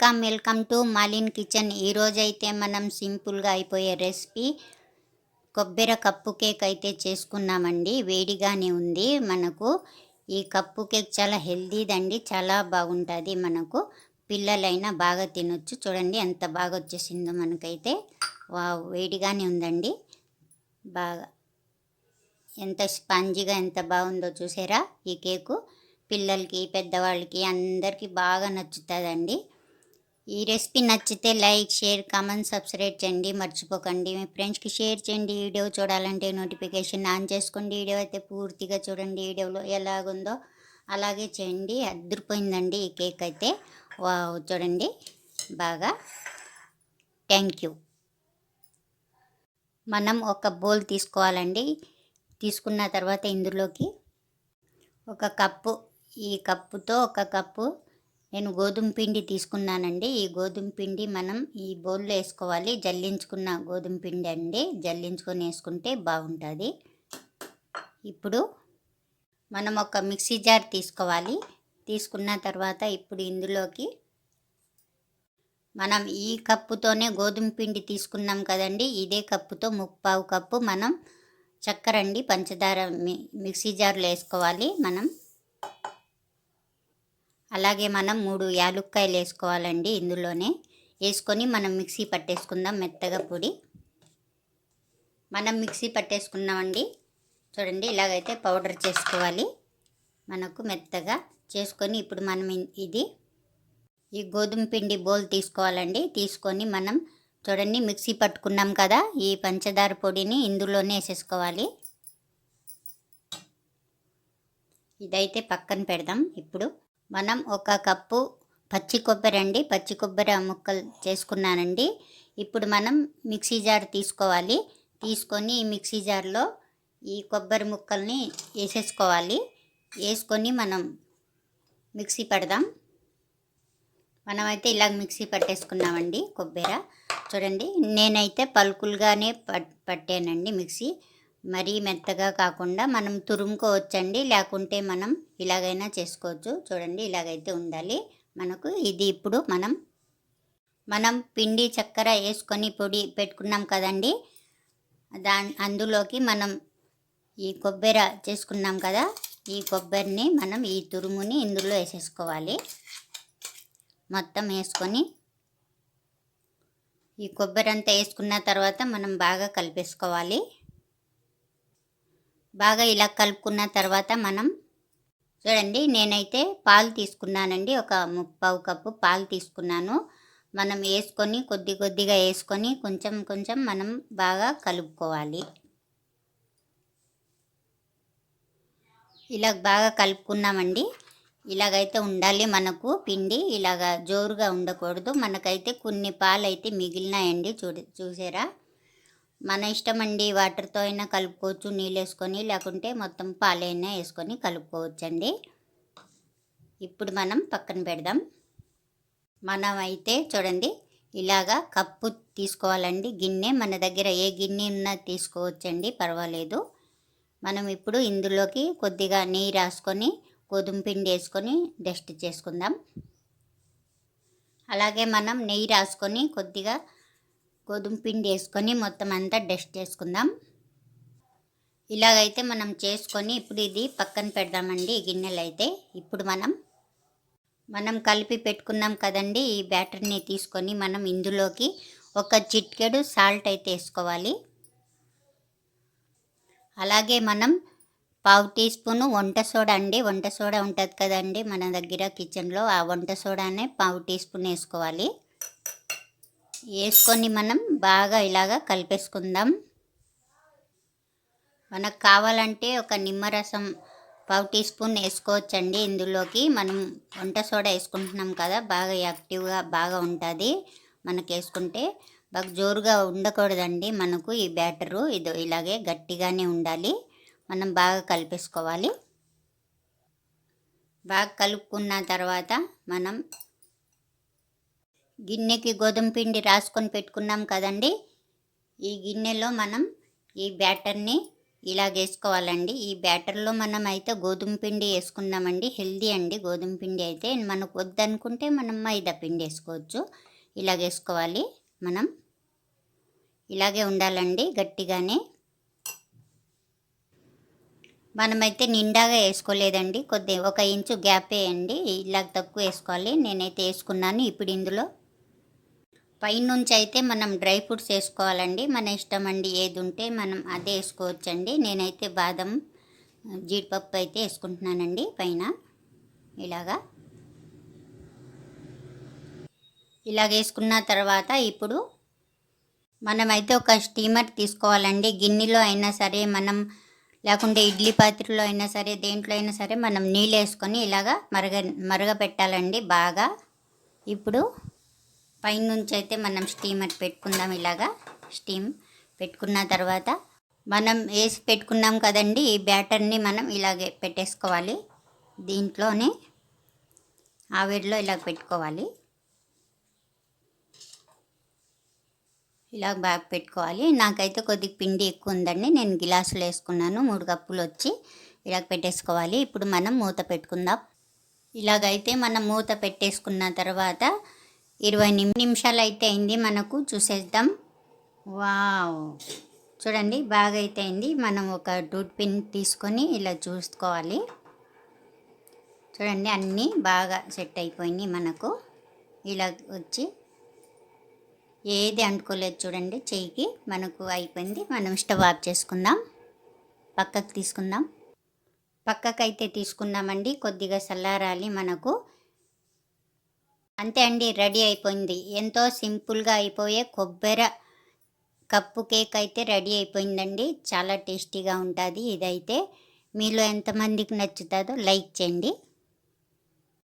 Welcome welcome to మాలిన్ kitchen. ఈరోజైతే మనం సింపుల్గా అయిపోయే రెసిపీ కొబ్బరి కప్పు కేక్ అయితే చేసుకున్నామండి. వేడిగానే ఉంది. మనకు ఈ కప్పు కేక్ చాలా హెల్దీదండి చాలా బాగుంటుంది మనకు. పిల్లలైనా బాగా తినొచ్చు. చూడండి ఎంత బాగా వచ్చేసిందో మనకైతే. వా వేడిగానే ఉందండి. బాగా ఎంత స్పంజిగా ఎంత బాగుందో చూసారా ఈ కేకు. పిల్లలకి పెద్దవాళ్ళకి అందరికీ బాగా నచ్చుతుందండి. ఈ రెసిపీ నచ్చితే లైక్ షేర్ కామెంట్ సబ్స్క్రైబ్ చేయండి. మర్చిపోకండి. మీ ఫ్రెండ్స్కి షేర్ చేయండి. వీడియో చూడాలంటే నోటిఫికేషన్ ఆన్ చేసుకోండి. వీడియో అయితే పూర్తిగా చూడండి. వీడియోలో ఎలాగుందో అలాగే చేయండి. అద్దరిపోయిందండి ఈ కేక్ అయితే. చూడండి. బాగా. Thank you. మనం ఒక బౌల్ తీసుకోవాలండి. తీసుకున్న తర్వాత ఇందులోకి ఒక కప్పు ఈ కప్పుతో ఒక కప్పు నేను గోధుమ పిండి తీసుకున్నానండి. ఈ గోధుమ పిండి మనం ఈ బౌల్లో వేసుకోవాలి. జల్లించుకున్న గోధుమ పిండి అండి. జల్లించుకొని వేసుకుంటే బాగుంటుంది. ఇప్పుడు మనం ఒక మిక్సీ జార్ తీసుకోవాలి. తీసుకున్న తర్వాత ఇప్పుడు ఇందులోకి మనం ఈ కప్పుతోనే గోధుమ పిండి తీసుకున్నాం కదండి. ఇదే కప్పుతో ముప్పావు కప్పు మనం చక్కెర అండి పంచదార మిక్సీ జార్లో వేసుకోవాలి మనం. అలాగే మనం మూడు యాలుక్కాయలు వేసుకోవాలండి ఇందులోనే. వేసుకొని మనం మిక్సీ పట్టేసుకుందాం మెత్తగా పొడి. మనం మిక్సీ పట్టేసుకున్నామండి. చూడండి ఇలాగైతే పౌడర్ చేసుకోవాలి. మనకు మెత్తగా చేసుకొని ఇప్పుడు మనం ఇది ఈ గోధుమ పిండి బోల్ తీసుకోవాలండి. తీసుకొని మనం చూడండి మిక్సీ పట్టుకున్నాం కదా ఈ పంచదార పొడిని ఇందులోనే వేసేసుకోవాలి. ఇదైతే పక్కన పెడదాం. ఇప్పుడు మనం ఒక కప్పు పచ్చి కొబ్బరి అండి. పచ్చి కొబ్బరి ముక్కలు చేసుకున్నానండి. ఇప్పుడు మనం మిక్సీ జార్ తీసుకోవాలి. తీసుకొని ఈ మిక్సీ జార్లో ఈ కొబ్బరి ముక్కల్ని వేసేసుకోవాలి. వేసుకొని మనం మిక్సీ పెడదాం. మనమైతే ఇలా మిక్సీ పట్టేసుకున్నామండి కొబ్బరి. చూడండి నేనైతే పలుకులుగానే పట్ పట్టానండి మిక్సీ. మరీ మెత్తగా కాకుండా మనం తురుముకోవచ్చండి. లేకుంటే మనం ఇలాగైనా చేసుకోవచ్చు. చూడండి ఇలాగైతే ఉండాలి. మనకు ఇది ఇప్పుడు మనం మనం పిండి చక్కెర వేసుకొని పొడి పెట్టుకున్నాం కదండి. దా అందులోకి మనం ఈ కొబ్బరి చేసుకున్నాం కదా ఈ కొబ్బరిని మనం ఈ తురుముని ఇందులో వేసేసుకోవాలి. మొత్తం వేసుకొని ఈ కొబ్బరి అంతా వేసుకున్న తర్వాత మనం బాగా కలిపేసుకోవాలి. బాగా ఇలా కలుపుకున్న తర్వాత మనం చూడండి నేనైతే పాలు తీసుకున్నానండి. ఒక ముప్పావు కప్పు పాలు తీసుకున్నాను. మనం వేసుకొని కొద్ది కొద్దిగా వేసుకొని కొంచెం కొంచెం మనం బాగా కలుపుకోవాలి. ఇలా బాగా కలుపుకున్నామండి. ఇలాగైతే ఉండాలి మనకు పిండి. ఇలాగ జోరుగా ఉండకూడదు. మనకైతే కొన్ని పాలు అయితే మిగిలినాయండి. చూడ చూసారా? మన ఇష్టం అండి వాటర్తో అయినా కలుపుకోవచ్చు నీళ్ళు వేసుకొని లేకుంటే మొత్తం పాలైనా వేసుకొని కలుపుకోవచ్చండి. ఇప్పుడు మనం పక్కన పెడదాం. మనం అయితే చూడండి ఇలాగా కప్పు తీసుకోవాలండి. గిన్నె మన దగ్గర ఏ గిన్నె ఉన్నా తీసుకోవచ్చండి పర్వాలేదు. మనం ఇప్పుడు ఇందులోకి కొద్దిగా నెయ్యి రాసుకొని గోధుమ పిండి వేసుకొని డస్ట్ చేసుకుందాం. అలాగే మనం నెయ్యి రాసుకొని కొద్దిగా గోధుమ పిండి వేసుకొని మొత్తం అంతా డస్ట్ చేసుకుందాం. ఇలాగైతే మనం చేసుకొని ఇప్పుడు ఇది పక్కన పెడదామండి ఈ గిన్నెలు అయితే ఇప్పుడు మనం మనం కలిపి పెట్టుకున్నాం కదండి ఈ బ్యాటర్ని తీసుకొని మనం ఇందులోకి ఒక చిట్కెడు సాల్ట్ అయితే వేసుకోవాలి. అలాగే మనం పావు టీ స్పూను వంట సోడా అండి వంట సోడా ఉంటుంది కదండి మన దగ్గర కిచెన్లో ఆ వంట సోడానే పావు టీ స్పూన్ వేసుకోవాలి. వేసుకొని మనం బాగా ఇలాగా కలిపేసుకుందాం. మనకు కావాలంటే ఒక నిమ్మరసం పావు టీ స్పూన్ వేసుకోవచ్చండి. ఇందులోకి మనం వంట సోడా వేసుకుంటున్నాం కదా బాగా యాక్టివ్గా బాగా ఉంటుంది. మనకు వేసుకుంటే బాగా జోరుగా ఉండకూడదండి. మనకు ఈ బ్యాటరు ఇది ఇలాగే గట్టిగానే ఉండాలి. మనం బాగా కలిపేసుకోవాలి. బాగా కలుపుకున్న తర్వాత మనం గిన్నెకి గోధుమ పిండి రాసుకొని పెట్టుకున్నాం కదండి. ఈ గిన్నెలో మనం ఈ బ్యాటర్ని ఇలా వేసుకోవాలండి ఈ బ్యాటర్లో మనం అయితే గోధుమ పిండి వేసుకున్నామండి హెల్దీ అండి గోధుమ పిండి అయితే. మనకు వద్దనుకుంటే మనం మైదా పిండి వేసుకోవచ్చు. ఇలా వేసుకోవాలి మనం. ఇలాగే ఉండాలండి గట్టిగానే. మనమైతే నిండాగా వేసుకోలేదండి. కొద్ది ఒక ఇంచు గ్యాప్ వేయండి ఇలాగ తక్కువ వేసుకోవాలి. నేనైతే వేసుకున్నాను ఇప్పుడు ఇందులో. పైనుంచి అయితే మనం డ్రై ఫ్రూట్స్ వేసుకోవాలండి. మన ఇష్టం అండి ఏది ఉంటే మనం అదే వేసుకోవచ్చండి. నేనైతే బాదం జీడిపప్పు అయితే వేసుకుంటున్నానండి పైన. ఇలాగా. ఇలాగ వేసుకున్న తర్వాత ఇప్పుడు మనమైతే ఒక స్టీమర్ తీసుకోవాలండి. గిన్నెలో అయినా సరే మనం లేకుంటే ఇడ్లీ పాత్రలో అయినా సరే దేంట్లో అయినా సరే మనం నీళ్ళు వేసుకొని ఇలాగా మరగ మరగపెట్టాలండి బాగా. ఇప్పుడు పైనుంచి అయితే మనం స్టీమర్ పెట్టుకుందాం ఇలాగా. స్టీమ్ పెట్టుకున్న తర్వాత మనం వేసి పెట్టుకున్నాం కదండి ఈ బ్యాటర్ని మనం ఇలాగే పెట్టేసుకోవాలి. దీంట్లోనే ఆవిరిలో ఇలాగ పెట్టుకోవాలి. ఇలా బాగా పెట్టుకోవాలి. నాకైతే కొద్దిగా పిండి ఎక్కువ ఉందండి నేను గిలాసులు వేసుకున్నాను మూడు కప్పులు వచ్చి ఇలా పెట్టేసుకోవాలి. ఇప్పుడు మనం మూత పెట్టుకుందాం. ఇలాగైతే మనం మూత పెట్టేసుకున్న తర్వాత ఇరవై నిమిషాలు అయితే అయింది మనకు చూసేద్దాం. వావ్. చూడండి బాగా అయితే అయింది. మనం ఒక టూత్ పిన్ తీసుకొని ఇలా చూసుకోవాలి. చూడండి అన్నీ బాగా సెట్ అయిపోయినాయి మనకు. ఇలా వచ్చి ఏది అంటుకోలేదు చూడండి చెయ్యికి. మనకు అయిపోయింది. మనం స్టవ్ ఆఫ్ చేసుకుందాం. పక్కకు తీసుకుందాం. పక్కకు అయితే తీసుకున్నామండి కొద్దిగా చల్లారాలి మనకు. అంతే అండి రెడీ అయిపోయింది. ఎంతో సింపుల్గా అయిపోయే కొబ్బరి కప్పు కేక్ అయితే రెడీ అయిపోయిందండి. చాలా టేస్టీగా ఉంటుంది. ఇదైతే మీలో ఎంతమందికి నచ్చుతుందో లైక్ చేయండి.